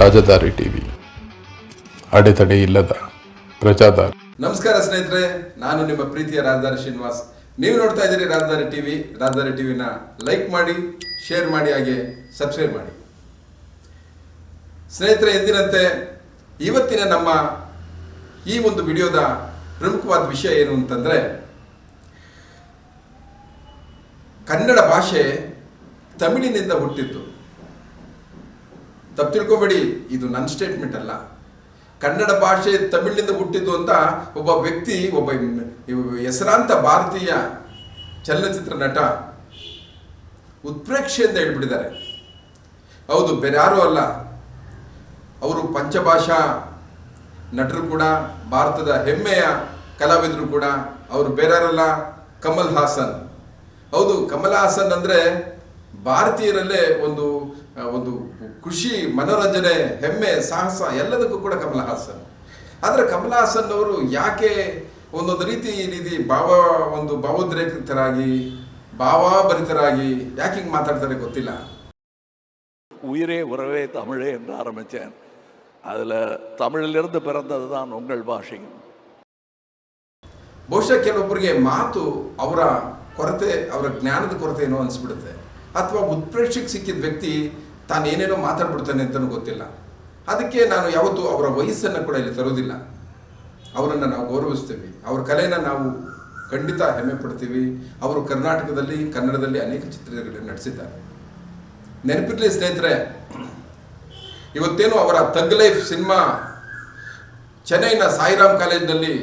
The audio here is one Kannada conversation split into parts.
ರಾಜಧಾರಿ ಟಿವಿ. ಅಡೆತಡೆ ಇಲ್ಲದ ಪ್ರಜಾದಾರಿ. ನಮಸ್ಕಾರ ಸ್ನೇಹಿತರೆ ನಾನು ನಿಮ್ಮ ಪ್ರೀತಿಯ ರಾಜಧಾನಿ ಶ್ರೀನಿವಾಸ್. ನೀವು ನೋಡ್ತಾ ಇದ್ದೀರಿ ರಾಜಧಾನಿ ಟಿವಿ ರಾಜಧಾನಿ ಟಿವಿನ ಲೈಕ್ ಮಾಡಿ ಶೇರ್ ಮಾಡಿ, ಹಾಗೆ ಸಬ್ಸ್ಕ್ರೈಬ್ ಮಾಡಿ. ಸ್ನೇಹಿತರೆ, ಎಂದಿನಂತೆ ಇವತ್ತಿನ ನಮ್ಮ ಈ ಒಂದು ವಿಡಿಯೋದ ಪ್ರಮುಖವಾದ ವಿಷಯ ಏನು ಅಂತಂದರೆ, ಕನ್ನಡ ಭಾಷೆ ತಮಿಳಿನಿಂದ ಹುಟ್ಟಿತ್ತು ತಪ್ಪು ತಿಳ್ಕೊಬೇಡಿ, ಇದು ನನ್ನ ಸ್ಟೇಟ್ಮೆಂಟ್ ಅಲ್ಲ. ಕನ್ನಡ ಭಾಷೆ ತಮಿಳಿನಿಂದ ಹುಟ್ಟಿದ್ದು ಅಂತ ಒಬ್ಬ ವ್ಯಕ್ತಿ, ಒಬ್ಬ ಹೆಸರಾಂತ ಭಾರತೀಯ ಚಲನಚಿತ್ರ ನಟ ಉತ್ಪ್ರೇಕ್ಷೆ ಅಂತ ಹೇಳ್ಬಿಟ್ಟಿದ್ದಾರೆ. ಹೌದು, ಬೇರೆ ಯಾರೂ ಅಲ್ಲ. ಅವರು ಪಂಚಭಾಷಾ ನಟರು ಕೂಡ, ಭಾರತದ ಹೆಮ್ಮೆಯ ಕಲಾವಿದರು ಕೂಡ, ಅವರು ಬೇರೆಯವರಲ್ಲ, ಕಮಲ್ ಹಾಸನ್. ಹೌದು, ಕಮಲ್ ಹಾಸನ್ ಅಂದರೆ ಭಾರತೀಯರಲ್ಲೇ ಒಂದು ಒಂದು ಖುಷಿ, ಮನೋರಂಜನೆ, ಹೆಮ್ಮೆ, ಸಾಹಸ ಎಲ್ಲದಕ್ಕೂ ಕೂಡ ಕಮಲ್ ಹಾಸನ್. ಆದರೆ ಕಮಲ್ ಹಾಸನ್ ಅವರು ಯಾಕೆ ಒಂದೊಂದು ರೀತಿ ಈ ರೀತಿ ಭಾವ ಒಂದು ಭಾವೋದ್ರೇಕಿತರಾಗಿ ಭಾವಾಭರಿತರಾಗಿ ಯಾಕೆ ಹಿಂಗೆ ಮಾತಾಡ್ತಾರೆ ಗೊತ್ತಿಲ್ಲ உயிரே உறவே தமிழே என்று ஆரம்பித்தேன் அதில் தமிழிலிருந்து பிறந்தது தான் உங்கள் பாஷையும் ಬಹುಶಃ ಕೆಲವೊಬ್ಬರಿಗೆ ಮಾತು ಅವರ ಕೊರತೆ ಅವರ ಜ್ಞಾನದ ಕೊರತೆ ಏನೋ ಅನಿಸ್ಬಿಡುತ್ತೆ ಅಥವಾ ಉತ್ಪ್ರೇಕ್ಷಕ್ಕೆ ಸಿಕ್ಕಿದ ವ್ಯಕ್ತಿ ತಾನು ಏನೇನೋ ಮಾತಾಡ್ಬಿಡ್ತಾನೆ ಅಂತಲೂ ಗೊತ್ತಿಲ್ಲ ಅದಕ್ಕೆ ನಾನು ಯಾವತ್ತೂ ಅವರ ವಯಸ್ಸನ್ನು ಕೂಡ ಇಲ್ಲಿ ತರೋದಿಲ್ಲ ಅವರನ್ನು ನಾವು ಗೌರವಿಸ್ತೀವಿ ಅವ್ರ ಕಲೆಯನ್ನು ನಾವು ಖಂಡಿತ ಹೆಮ್ಮೆ ಪಡ್ತೀವಿ. ಅವರು ಕರ್ನಾಟಕದಲ್ಲಿ, ಕನ್ನಡದಲ್ಲಿ ಅನೇಕ ಚಿತ್ರಗಳನ್ನು ನಡೆಸಿದ್ದಾರೆ. ನೆನಪಿರಲಿ ಸ್ನೇಹಿತರೆ, ಇವತ್ತೇನು ಅವರ ತಗ್ ಲೈಫ್ ಸಿನಿಮಾ ಚೆನ್ನೈನ ಸಾಯಿರಾಮ್ ಕಾಲೇಜಿನಲ್ಲಿ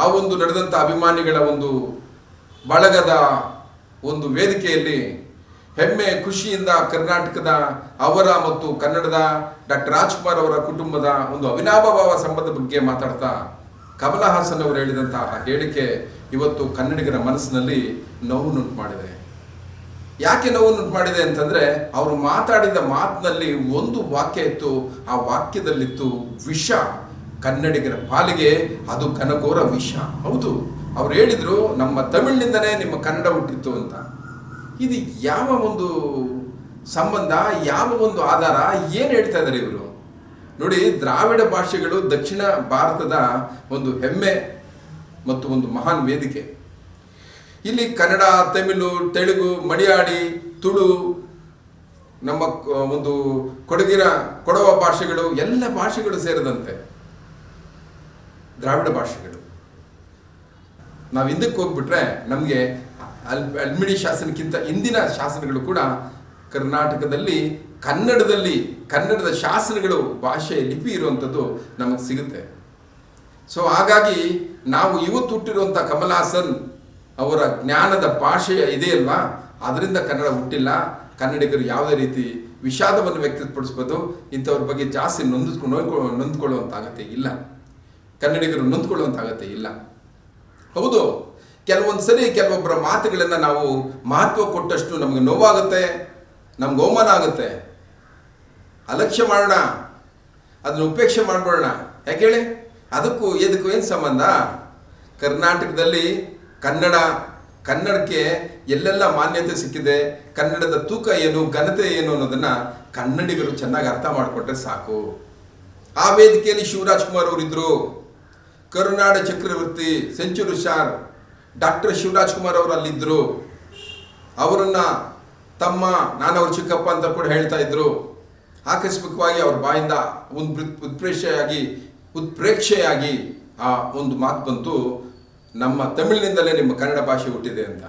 ಆ ಒಂದು ನಡೆದಂಥ ಅಭಿಮಾನಿಗಳ ಒಂದು ಬಳಗದ ಒಂದು ವೇದಿಕೆಯಲ್ಲಿ ಹೆಮ್ಮೆ, ಖುಷಿಯಿಂದ ಕರ್ನಾಟಕದ ಅವರ ಮತ್ತು ಕನ್ನಡದ ಡಾಕ್ಟರ್ ರಾಜ್ಕುಮಾರ್ ಅವರ ಕುಟುಂಬದ ಒಂದು ಅವಿನಾಭಾವ ಸಂಬಂಧ ಬಗ್ಗೆ ಮಾತಾಡ್ತಾ ಕಮಲ ಹಾಸನ್ ಅವರು ಹೇಳಿದಂತಹ ಹೇಳಿಕೆ ಇವತ್ತು ಕನ್ನಡಿಗರ ಮನಸ್ಸಿನಲ್ಲಿ ನೋವುನುಂಟು ಮಾಡಿದೆ. ಯಾಕೆ ನೋವುನುಂಟು ಮಾಡಿದೆ ಅಂತಂದ್ರೆ ಅವರು ಮಾತಾಡಿದ ಮಾತಿನಲ್ಲಿ ಒಂದು ವಾಕ್ಯ ಇತ್ತು, ಆ ವಾಕ್ಯದಲ್ಲಿತ್ತು ವಿಷ. ಕನ್ನಡಿಗರ ಪಾಲಿಗೆ ಅದು ಘನಘೋರ ವಿಷ. ಹೌದು, ಅವ್ರು ಹೇಳಿದ್ರು, ನಮ್ಮ ತಮಿಳಿನಿಂದನೇ ನಿಮ್ಮ ಕನ್ನಡ ಹುಟ್ಟಿತ್ತು ಅಂತ. ಇದು ಯಾವ ಒಂದು ಸಂಬಂಧ, ಯಾವ ಒಂದು ಆಧಾರ, ಏನು ಹೇಳ್ತಾ ಇದ್ದಾರೆ ಇವರು? ನೋಡಿ, ದ್ರಾವಿಡ ಭಾಷೆಗಳು ದಕ್ಷಿಣ ಭಾರತದ ಒಂದು ಹೆಮ್ಮೆ ಮತ್ತು ಒಂದು ಮಹಾನ್ ವೇದಿಕೆ. ಇಲ್ಲಿ ಕನ್ನಡ, ತಮಿಳು, ತೆಲುಗು ಮಲಯಾಳಿ ತುಳು, ನಮ್ಮ ಒಂದು ಕೊಡಗಿನ, ಕೊಡವ ಭಾಷೆಗಳು, ಎಲ್ಲ ಭಾಷೆಗಳು ಸೇರಿದಂತೆ ದ್ರಾವಿಡ ಭಾಷೆಗಳು. ನಾವು ಹಿಂದಕ್ಕೆ ಹೋಗ್ಬಿಟ್ರೆ ನಮಗೆ ಅಲ್ ಅಲ್ಮಿಡಿ ಶಾಸನಕ್ಕಿಂತ ಇಂದಿನ ಶಾಸನಗಳು ಕೂಡ ಕರ್ನಾಟಕದಲ್ಲಿ, ಕನ್ನಡದಲ್ಲಿ, ಕನ್ನಡದ ಶಾಸನಗಳು ಭಾಷೆ ಲಿಪಿ ಇರುವಂಥದ್ದು ನಮಗೆ ಸಿಗುತ್ತೆ. ಸೊ ಹಾಗಾಗಿ ನಾವು ಇವತ್ತು ಹುಟ್ಟಿರುವಂಥ ಕಮಲಾಸನ್ ಅವರ ಜ್ಞಾನದ ಭಾಷೆ ಇದೆಯಲ್ವಾ ಅದರಿಂದ ಕನ್ನಡ ಹುಟ್ಟಿಲ್ಲ. ಕನ್ನಡಿಗರು ಯಾವುದೇ ರೀತಿ ವಿಷಾದವನ್ನು ವ್ಯಕ್ತಪಡಿಸ್ಬೋದು. ಇಂಥವ್ರ ಬಗ್ಗೆ ಜಾಸ್ತಿ ನೊಂದಿಸ್ಕೊಂಡು ನೊಂದ್ಕೊಳ್ಳುವಂಥ ಅಗತ್ಯ ಇಲ್ಲ. ಕನ್ನಡಿಗರು ನೊಂದ್ಕೊಳ್ಳುವಂಥ ಅಗತ್ಯ ಇಲ್ಲ. ಹೌದು. ಕೆಲವೊಂದು ಸರಿ ಕೆಲವೊಬ್ಬರ ಮಾತುಗಳನ್ನು ನಾವು ಮಹತ್ವ ಕೊಟ್ಟಷ್ಟು ನಮಗೆ ನೋವಾಗುತ್ತೆ, ನಮ್ಗೆ ಅವಮಾನ ಆಗುತ್ತೆ. ಅಲಕ್ಷ್ಯ ಮಾಡೋಣ, ಅದನ್ನ ಉಪೇಕ್ಷೆ ಮಾಡ್ಬಿಡೋಣ. ಯಾಕೆ ಹೇಳಿ? ಅದಕ್ಕೂ ಇದಕ್ಕೂ ಏನು ಸಂಬಂಧ? ಕರ್ನಾಟಕದಲ್ಲಿ ಕನ್ನಡ, ಕನ್ನಡಕ್ಕೆ ಎಲ್ಲೆಲ್ಲ ಮಾನ್ಯತೆ ಸಿಕ್ಕಿದೆ, ಕನ್ನಡದ ತೂಕ ಏನು, ಘನತೆ ಏನು ಅನ್ನೋದನ್ನ ಕನ್ನಡಿಗರು ಚೆನ್ನಾಗಿ ಅರ್ಥ ಮಾಡಿಕೊಟ್ರೆ ಸಾಕು. ಆ ವೇದಿಕೆಯಲ್ಲಿ ಶಿವರಾಜ್ ಕುಮಾರ್ ಅವರಿದ್ದರು ಕರುನಾಡ ಚಕ್ರವರ್ತಿ, century star doctor Shivaraj Kumar ಅವರು ಅಲ್ಲಿದ್ದರು ಅವರನ್ನ ತಮ್ಮ ನಾನು ಅವ್ರ ಚಿಕ್ಕಪ್ಪ ಅಂತ ಕೂಡ ಹೇಳ್ತಾ ಇದ್ರು. ಆಕಸ್ಮಿಕವಾಗಿ ಅವ್ರ ಬಾಯಿಂದ ಒಂದು ಉತ್- ಉತ್ಪ್ರೇಕ್ಷೆಯಾಗಿ ಉತ್ಪ್ರೇಕ್ಷೆಯಾಗಿ ಆ ಒಂದು ಮಾತು ಬಂತು. ನಮ್ಮ ತಮಿಳಿನಿಂದಲೇ ನಿಮ್ಮ ಕನ್ನಡ ಭಾಷೆ ಹುಟ್ಟಿದೆ ಅಂತ.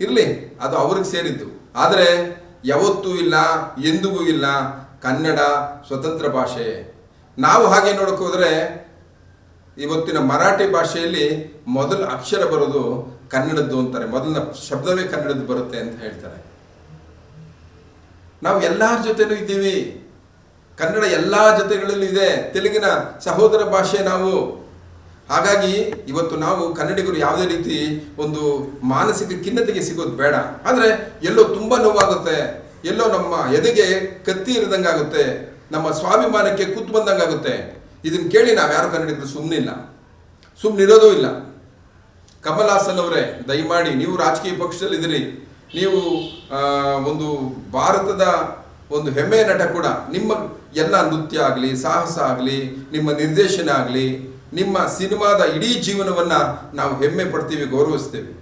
ಇರಲಿ, ಅದು ಅವ್ರಿಗೆ ಸೇರಿದ್ದು. ಆದರೆ ಯಾವತ್ತೂ ಇಲ್ಲ, ಎಂದಿಗೂ ಇಲ್ಲ ಕನ್ನಡ ಸ್ವತಂತ್ರ ಭಾಷೆ ನಾವು ಹಾಗೆ ನೋಡಕ್ಕೆ ಹೋದರೆ ಇವತ್ತಿನ ಮರಾಠಿ ಭಾಷೆಯಲ್ಲಿ ಮೊದಲ ಅಕ್ಷರ ಬರೋದು ಕನ್ನಡದ್ದು ಅಂತಾರೆ. ಮೊದಲಿನ ಶಬ್ದವೇ ಕನ್ನಡದ್ದು ಬರುತ್ತೆ ಅಂತ ಹೇಳ್ತಾರೆ. ನಾವು ಎಲ್ಲರ ಜೊತೆನೂ ಇದ್ದೀವಿ. ಕನ್ನಡ ಎಲ್ಲ ಜೊತೆಗಳಲ್ಲೂ ಇದೆ. ತೆಲುಗಿನ ಸಹೋದರ ಭಾಷೆ ನಾವು. ಹಾಗಾಗಿ ಇವತ್ತು ನಾವು ಕನ್ನಡಿಗರು ಯಾವುದೇ ರೀತಿ ಒಂದು ಮಾನಸಿಕ ಖಿನ್ನತೆಗೆ ಸಿಗೋದು ಬೇಡ. ಆದರೆ ಎಲ್ಲೋ ತುಂಬ ನೋವಾಗುತ್ತೆ. ಎಲ್ಲೋ ನಮ್ಮ ಎದೆಗೆ ಕತ್ತಿ ಇರದಂಗಾಗುತ್ತೆ. ನಮ್ಮ ಸ್ವಾಭಿಮಾನಕ್ಕೆ ಕೂತ್ ಬಂದಂಗಾಗುತ್ತೆ. ಇದನ್ನು ಕೇಳಿ ನಾವು ಯಾರು ಕನ್ನಡಿಗರು? ಸುಮ್ಮನಿಲ್ಲ ಸುಮ್ಮನಿರೋದೂ ಇಲ್ಲ. ಕಮಲ್ ಹಾಸನ್ ಅವರೇ ದಯಮಾಡಿ ನೀವು ರಾಜಕೀಯ ಪಕ್ಷದಲ್ಲಿ ಪಕ್ಷದಲ್ಲಿದ್ದೀರಿ ನೀವು ಒಂದು ಭಾರತದ ಒಂದು ಹೆಮ್ಮೆಯ ನಟ ಕೂಡ ನಿಮ್ಮ ಎಲ್ಲ ನೃತ್ಯ ಆಗಲಿ, ಸಾಹಸ ಆಗಲಿ, ನಿಮ್ಮ ನಿರ್ದೇಶನ ಆಗಲಿ, ನಿಮ್ಮ ಸಿನಿಮಾದ ಇಡೀ ಜೀವನವನ್ನು ನಾವು ಹೆಮ್ಮೆ ಪಡ್ತೀವಿ, ಗೌರವಿಸ್ತೇವೆ.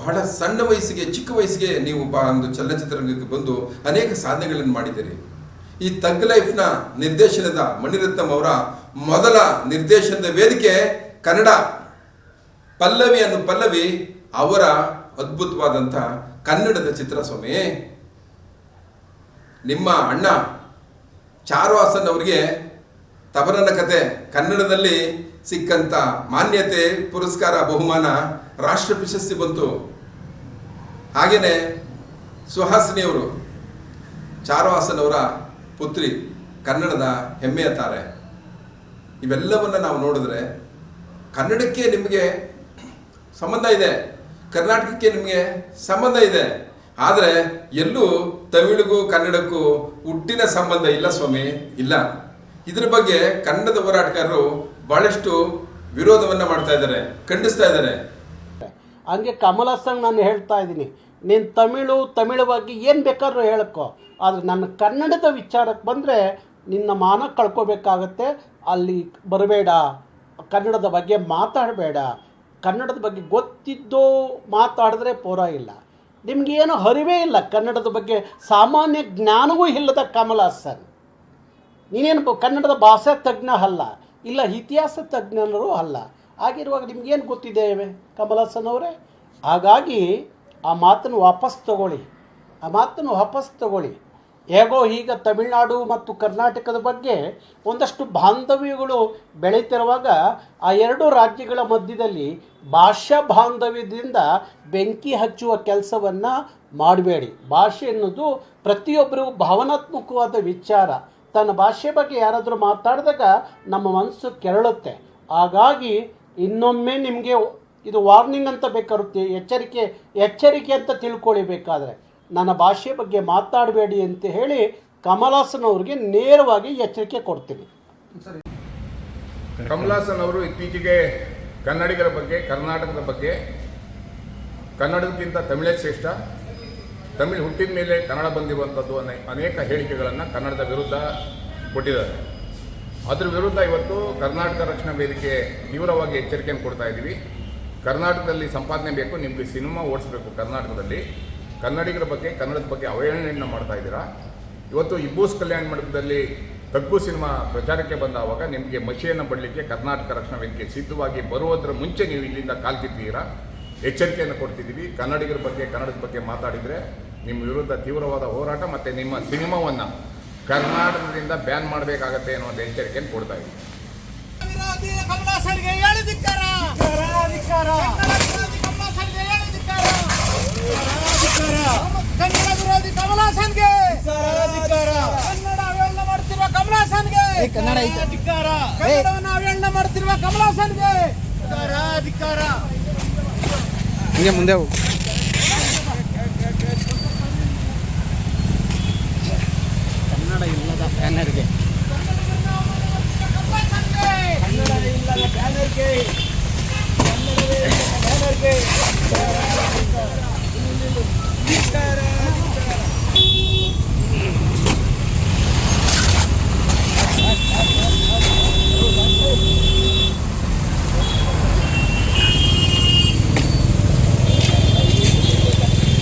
ಬಹಳ ಸಣ್ಣ ವಯಸ್ಸಿಗೆ, ಚಿಕ್ಕ ವಯಸ್ಸಿಗೆ ನೀವು ಒಂದು ಚಲನಚಿತ್ರರಂಗಕ್ಕೆ ಬಂದು ಅನೇಕ ಸಾಧನೆಗಳನ್ನು ಮಾಡಿದ್ದೀರಿ. ಈ ತಗ್ ಲೈಫ್ನ ನಿರ್ದೇಶನದ ಮಣಿರತ್ನಂ ಅವರ ಮೊದಲ ನಿರ್ದೇಶನದ ವೇದಿಕೆ ಕನ್ನಡ ಪಲ್ಲವಿ ಅನ್ನು ಪಲ್ಲವಿ ಅವರ ಅದ್ಭುತವಾದಂಥ ಕನ್ನಡದ ಚಿತ್ರ ಸ್ವಾಮಿ. ನಿಮ್ಮ ಅಣ್ಣ ಚಾರು ಹಾಸನ್ ಅವರಿಗೆ ತಬರನ ಕತೆ ಕನ್ನಡದಲ್ಲಿ ಸಿಕ್ಕಂತ ಮಾನ್ಯತೆ, ಪುರಸ್ಕಾರ, ಬಹುಮಾನ, ರಾಷ್ಟ್ರ ಪ್ರಶಸ್ತಿ ಬಂತು. ಹಾಗೆಯೇ ಸುಹಾಸಿನಿ ಅವರು ಚಾರು ಹಾಸನ್ ಅವರ ಪುತ್ರಿ, ಕನ್ನಡದ ಹೆಮ್ಮೆಯ ತಾರೆ. ಇವೆಲ್ಲವನ್ನು ನಾವು ನೋಡಿದ್ರೆ ಕನ್ನಡಕ್ಕೆ ನಿಮಗೆ ಸಂಬಂಧ ಇದೆ, ಕರ್ನಾಟಕಕ್ಕೆ ನಿಮಗೆ ಸಂಬಂಧ ಇದೆ. ಆದರೆ ಎಲ್ಲೂ ತಮಿಳಿಗೂ ಕನ್ನಡಕ್ಕೂ ಹುಟ್ಟಿನ ಸಂಬಂಧ ಇಲ್ಲ ಸ್ವಾಮಿ, ಇಲ್ಲ. ಇದ್ರ ಬಗ್ಗೆ ಕನ್ನಡದ ಹೋರಾಟಗಾರರು ಬಹಳಷ್ಟು ವಿರೋಧವನ್ನು ಮಾಡ್ತಾ ಇದ್ದಾರೆ, ಖಂಡಿಸ್ತಾ ಇದ್ದಾರೆ. ಹಂಗೆ ಕಮಲ್ ನಾನು ಹೇಳ್ತಾ ಇದ್ದೀನಿ ನೀನು ತಮಿಳು ತಮಿಳು ಬಗ್ಗೆ ಏನು ಬೇಕಾದ್ರೂ ಹೇಳ್ಕೊ ಆದರೆ ನನ್ನ ಕನ್ನಡದ ವಿಚಾರಕ್ಕೆ ಬಂದರೆ ನಿನ್ನ ಮಾನ ಕಳ್ಕೊಬೇಕಾಗತ್ತೆ. ಅಲ್ಲಿ ಬರಬೇಡ. ಕನ್ನಡದ ಬಗ್ಗೆ ಮಾತಾಡಬೇಡ. ಕನ್ನಡದ ಬಗ್ಗೆ ಗೊತ್ತಿದ್ದೋ ಮಾತಾಡಿದ್ರೆ ಪೂರ ಇಲ್ಲ. ನಿಮಗೇನು ಅರಿವೇ ಇಲ್ಲ ಕನ್ನಡದ ಬಗ್ಗೆ. ಸಾಮಾನ್ಯ ಜ್ಞಾನವೂ ಇಲ್ಲದ ಕಮಲ್ ಹಾಸನ್ ನೀನೇನು ಕನ್ನಡದ ಭಾಷೆ ತಜ್ಞ ಅಲ್ಲ, ಇಲ್ಲ ಇತಿಹಾಸ ತಜ್ಞರು ಅಲ್ಲ. ಆಗಿರುವಾಗ ನಿಮ್ಗೇನು ಗೊತ್ತಿದೆ ಕಮಲ್ ಹಾಸನ್ ಅವರೇ? ಹಾಗಾಗಿ ಆ ಮಾತನ್ನು ವಾಪಸ್ ತಗೊಳ್ಳಿ. ಆ ಮಾತನ್ನು ವಾಪಸ್ ತಗೊಳ್ಳಿ. ಹೇಗೋ ಈಗ ತಮಿಳುನಾಡು ಮತ್ತು ಕರ್ನಾಟಕದ ಬಗ್ಗೆ ಒಂದಷ್ಟು ಬಾಂಧವ್ಯಗಳು ಬೆಳೀತಿರುವಾಗ ಆ ಎರಡು ರಾಜ್ಯಗಳ ಮಧ್ಯದಲ್ಲಿ ಭಾಷಾ ಬಾಂಧವ್ಯದಿಂದ ಬೆಂಕಿ ಹಚ್ಚುವ ಕೆಲಸವನ್ನು ಮಾಡಬೇಡಿ. ಭಾಷೆ ಅನ್ನೋದು ಪ್ರತಿಯೊಬ್ಬರಿಗೂ ಭಾವನಾತ್ಮಕವಾದ ವಿಚಾರ. ತನ್ನ ಭಾಷೆ ಬಗ್ಗೆ ಯಾರಾದರೂ ಮಾತಾಡಿದಾಗ ನಮ್ಮ ಮನಸ್ಸು ಕೆರಳುತ್ತೆ. ಹಾಗಾಗಿ ಇನ್ನೊಮ್ಮೆ ನಿಮಗೆ ಇದು ವಾರ್ನಿಂಗ್ ಅಂತ ಬೇಕಾಗುತ್ತೆ ಎಚ್ಚರಿಕೆ ಎಚ್ಚರಿಕೆ ಅಂತ ತಿಳ್ಕೊಳ್ಳಿ ಬೇಕಾದರೆ ನನ್ನ ಭಾಷೆ ಬಗ್ಗೆ ಮಾತಾಡಬೇಡಿ ಅಂತ ಹೇಳಿ ಕಮಲಾಸನ್ ಅವ್ರಿಗೆ ನೇರವಾಗಿ ಎಚ್ಚರಿಕೆ ಕೊಡ್ತೀನಿ. ಕಮಲಾಸನ್ ಅವರು ಇತ್ತೀಚೆಗೆ ಕನ್ನಡಿಗರ ಬಗ್ಗೆ, ಕರ್ನಾಟಕದ ಬಗ್ಗೆ, ಕನ್ನಡಕ್ಕಿಂತ ತಮಿಳೇ ಶ್ರೇಷ್ಠ, ತಮಿಳು ಹುಟ್ಟಿದ ಮೇಲೆ ಕನ್ನಡ ಬಂದಿರುವಂಥದ್ದು ಅನೇ- ಅನೇಕ ಹೇಳಿಕೆಗಳನ್ನು ಕನ್ನಡದ ವಿರುದ್ಧ ಕೊಟ್ಟಿದ್ದಾರೆ. ಅದರ ವಿರುದ್ಧ ಇವತ್ತು ಕರ್ನಾಟಕ ರಕ್ಷಣಾ ವೇದಿಕೆ ತೀವ್ರವಾಗಿ ಎಚ್ಚರಿಕೆಯನ್ನು ಕೊಡ್ತಾ ಇದ್ದೀವಿ. ಕರ್ನಾಟಕದಲ್ಲಿ ಸಂಪಾದನೆ ಬೇಕು, ನಿಮಗೆ ಸಿನಿಮಾ ಓಡಿಸ್ಬೇಕು ಕರ್ನಾಟಕದಲ್ಲಿ. ಕನ್ನಡಿಗರ ಬಗ್ಗೆ, ಕನ್ನಡದ ಬಗ್ಗೆ ಅವಹೇಳನೆಯನ್ನು ಮಾಡ್ತಾ ಇದ್ದೀರಾ? ಇವತ್ತು ಇಬ್ಬೂಸ್ ಕಲ್ಯಾಣ ಮಂಟಪದಲ್ಲಿ ತಗ್ಗು ಸಿನಿಮಾ ಪ್ರಚಾರಕ್ಕೆ ಬಂದಾವಾಗ ನಿಮಗೆ ಮಷಿಯನ್ನು ಬಡಲಿಕ್ಕೆ ಕರ್ನಾಟಕ ರಕ್ಷಣಾ ವೇದಿಕೆ ಸಿದ್ಧವಾಗಿ ಬರುವುದರ ಮುಂಚೆ ನೀವು ಇಲ್ಲಿಂದ ಕಾಲ್ತಿದ್ದೀರಾ? ಎಚ್ಚರಿಕೆಯನ್ನು ಕೊಡ್ತಿದ್ದೀವಿ. ಕನ್ನಡಿಗರ ಬಗ್ಗೆ, ಕನ್ನಡದ ಬಗ್ಗೆ ಮಾತಾಡಿದರೆ ನಿಮ್ಮ ವಿರುದ್ಧ ತೀವ್ರವಾದ ಹೋರಾಟ ಮತ್ತು ನಿಮ್ಮ ಸಿನಿಮಾವನ್ನು ಕರ್ನಾಟಕದಿಂದ ಬ್ಯಾನ್ ಮಾಡಬೇಕಾಗತ್ತೆ ಅನ್ನುವಂಥ ಎಚ್ಚರಿಕೆಯನ್ನು ಕೊಡ್ತಾ ಇದ್ದೀವಿ ವಿರೋಧಿ ಕಮಲಾಸನ್ಗೆ ಹೇಳಿ ಧಿಕ್ಕಾರ ಕನ್ನಡ ವಿರೋಧಿ ಕಮಲಾಸನ್ಗೆ ಕನ್ನಡ ವಿರೋಧಿ ಕಮಲಾಸನ್ಗೆ? ಕನ್ನಡ ಅವಹೇಳನ ಮಾಡ್ತಿರುವ ಕಮಲಾಸನ್ಗೆ? ಕನ್ನಡ ಕನ್ನಡವನ್ನು ಅವಹೇಳನ ಮಾಡ್ತಿರುವ ಕಮಲಾಸನ್ಗೆ? ಧಿಕ್ಕಾರ ಹಿಂಗೆ ಮುಂದೆ ಹೋಗು. ಕನ್ನಡ ಇಲ್ಲದ ಬ್ಯಾನರ್ಗೆ. ಕನ್ನಡ ಇಲ್ಲದ ಬ್ಯಾನರ್ಗೆ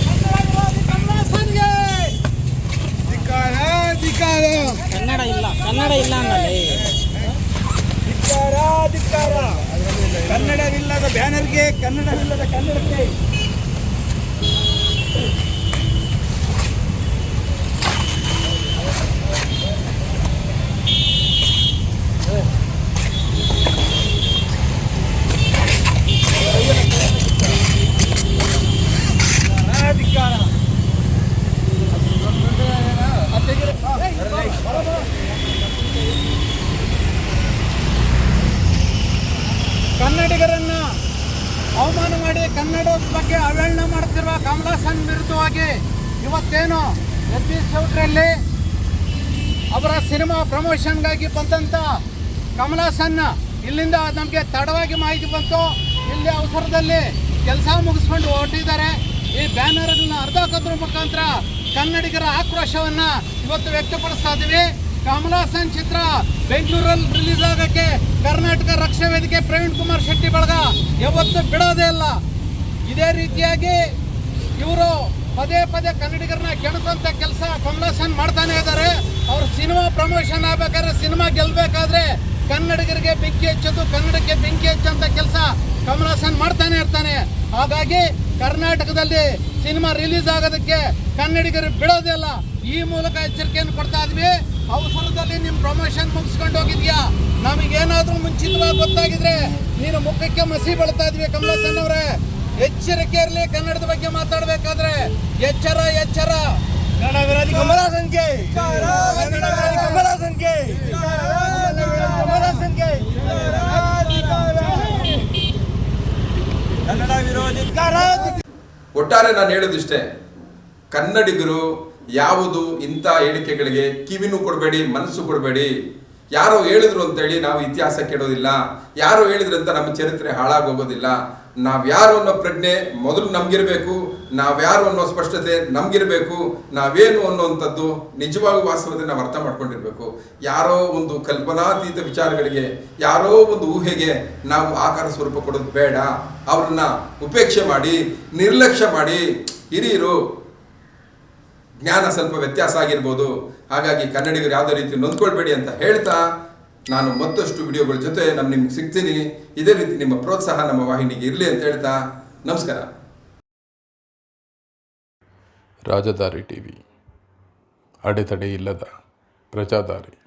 ಕನ್ನಡ ವಿರೋಧಿ ಕಮಲಾಸನ್ಗೆ ಕನ್ನಡ ಇಲ್ಲ ಕನ್ನಡ ಇಲ್ಲ ಅನ್ನಲ್ಲಿ ಧಿಕ್ಕಾರ ಧಿಕ್ಕಾರ ಕನ್ನಡವಿಲ್ಲದ ಬ್ಯಾನರ್ಗೆ ಕನ್ನಡವಿಲ್ಲದ ಕನ್ನಡಕ್ಕೆ ಧಿಕ್ಕಾರ ಹಾಸನ್ ವಿರುದ್ಧವಾಗಿ ಇವತ್ತೇನು ಎಸ್ ಚೌಟ್ರಲ್ಲಿ ಅವರ ಸಿನಿಮಾ ಪ್ರಮೋಷನ್ಗಾಗಿ ಬಂದಂಥ ಕಮಲಾಸನ್ ಇಲ್ಲಿಂದ ನಮಗೆ ತಡವಾಗಿ ಮಾಹಿತಿ ಬಂತು. ಇಲ್ಲಿ ಅವಸರದಲ್ಲಿ ಕೆಲಸ ಮುಗಿಸ್ಕೊಂಡು ಹೊರಟಿದ್ದಾರೆ. ಈ ಬ್ಯಾನರ್ಗಳನ್ನ ಅರ್ಧ ಕದ್ರ ಮುಖಾಂತರ ಕನ್ನಡಿಗರ ಆಕ್ರೋಶವನ್ನು ಇವತ್ತು ವ್ಯಕ್ತಪಡಿಸ್ತಾ ಇದ್ದೀವಿ ಕಮಲಾಸನ್ ಚಿತ್ರ ಬೆಂಗಳೂರಲ್ಲಿ ರಿಲೀಸ್ ಆಗೋಕ್ಕೆ ಕರ್ನಾಟಕ ರಕ್ಷಾ ವೇದಿಕೆ ಪ್ರವೀಣ್ ಕುಮಾರ್ ಶೆಟ್ಟಿ ಬಳಗ ಯಾವತ್ತು ಬಿಡೋದೇ ಇಲ್ಲ. ಇದೇ ರೀತಿಯಾಗಿ ಇವರು ಪದೇ ಪದೇ ಕನ್ನಡಿಗರನ್ನ ಕೆಣಕುವಂತ ಕೆಲಸ ಕಮಲಾಸನ್ ಮಾಡ್ತಾನೆ ಇದ್ದಾರೆ. ಅವ್ರ ಸಿನಿಮಾ ಪ್ರಮೋಷನ್ ಆಗ್ಬೇಕಾದ್ರೆ ಸಿನಿಮಾ ಗೆಲ್ಬೇಕಾದ್ರೆ ಕನ್ನಡಿಗರಿಗೆ ಬೆಂಕಿ ಹಚ್ಚೋದು, ಕನ್ನಡಕ್ಕೆ ಬೆಂಕಿ ಹಚ್ಚೋಂಥ ಕೆಲಸ ಕಮಲಾಸನ್ ಮಾಡ್ತಾನೆ ಇರ್ತಾನೆ. ಹಾಗಾಗಿ ಕರ್ನಾಟಕದಲ್ಲಿ ಸಿನಿಮಾ ರಿಲೀಸ್ ಆಗೋದಕ್ಕೆ ಕನ್ನಡಿಗರು ಬಿಡೋದಿಲ್ಲ ಈ ಮೂಲಕ ಎಚ್ಚರಿಕೆಯನ್ನು ಕೊಡ್ತಾ ಇದ್ವಿ. ಅವಸರದಲ್ಲಿ ನಿಮ್ಮ ಪ್ರಮೋಷನ್ ಮುಗಿಸ್ಕೊಂಡು ಹೋಗಿದ್ಯಾ? ನಮಗೇನಾದರೂ ಮುಂಚಿತವಾಗಿ ಗೊತ್ತಾಗಿದ್ರೆ ನೀನು ಮುಖಕ್ಕೆ ಮಸಿ ಬೆಳ್ತಾ ಇದ್ವಿ ಕಮಲಾಸನ್ ಅವರೇ. ಎಚ್ಚರಿಕೆ ಇರಲಿ ಕನ್ನಡದ ಬಗ್ಗೆ ಮಾತಾಡಬೇಕಾದ್ರೆ ಎಚ್ಚರ ಎಚ್ಚರ. ಕನ್ನಡ ವಿರೋಧಿ ಕಮಲ ಸಂಖ್ಯೆ ಕನ್ನಡ ವಿರೋಧಿ ಕಮಲ ಸಂಖ್ಯೆ ಕಮಲ ಸಂಖ್ಯೆ ಕನ್ನಡ ವಿರೋಧಿ ಒಟ್ಟಾರೆ ನಾನು ಹೇಳೋದಿಷ್ಟೇ ಕನ್ನಡಿಗರು ಯಾವುದು ಇಂಥ ಹೇಳಿಕೆಗಳಿಗೆ ಕಿವಿನೂ ಕೊಡಬೇಡಿ ಮನಸ್ಸು ಕೊಡಬೇಡಿ. ಯಾರೋ ಹೇಳಿದ್ರು ಅಂತೇಳಿ ನಾವು ಇತಿಹಾಸ ಕೆಡೋದಿಲ್ಲ ಯಾರೋ ಹೇಳಿದ್ರು ಅಂತ ನಮ್ಮ ಚರಿತ್ರೆ ಹಾಳಾಗೋಗೋದಿಲ್ಲ. ನಾವ್ಯಾರು ಅನ್ನೋ ಪ್ರಜ್ಞೆ ಮೊದಲು ನಮ್ಗಿರ್ಬೇಕು, ನಾವ್ಯಾರು ಅನ್ನೋ ಸ್ಪಷ್ಟತೆ ನಮಗಿರಬೇಕು, ನಾವೇನು ಅನ್ನೋವಂಥದ್ದು ನಿಜವಾಗೂ ವಾಸ್ತವತೆ ನಾವು ಅರ್ಥ ಮಾಡ್ಕೊಂಡಿರ್ಬೇಕು. ಯಾರೋ ಒಂದು ಕಲ್ಪನಾತೀತ ವಿಚಾರಗಳಿಗೆ, ಯಾರೋ ಒಂದು ಊಹೆಗೆ ನಾವು ಆಕಾರ ಸ್ವರೂಪ ಕೊಡೋದು ಬೇಡ. ಅವ್ರನ್ನ ಉಪೇಕ್ಷೆ ಮಾಡಿ, ನಿರ್ಲಕ್ಷ್ಯ ಮಾಡಿ, ಹಿರಿಯರು, ಜ್ಞಾನ ಸ್ವಲ್ಪ ವ್ಯತ್ಯಾಸ ಆಗಿರ್ಬೋದು. ಹಾಗಾಗಿ ಕನ್ನಡಿಗರು ಯಾವುದೇ ರೀತಿ ನೊಂದ್ಕೊಳ್ಬೇಡಿ ಅಂತ ಹೇಳ್ತಾ ನಾನು ಮತ್ತಷ್ಟು ವಿಡಿಯೋಗಳ ಜೊತೆ ನಾನು ನಿಮ್ಗೆ ಸಿಗ್ತೀನಿ. ಇದೇ ರೀತಿ ನಿಮ್ಮ ಪ್ರೋತ್ಸಾಹ ನಮ್ಮ ವಾಹಿನಿಗೆ ಇರಲಿ ಅಂತ ಹೇಳ್ತಾ ನಮಸ್ಕಾರ. ರಾಜದಾರಿ ಟಿವಿ. ಅಡೆತಡೆ ಇಲ್ಲದ ಪ್ರಜಾದಾರಿ.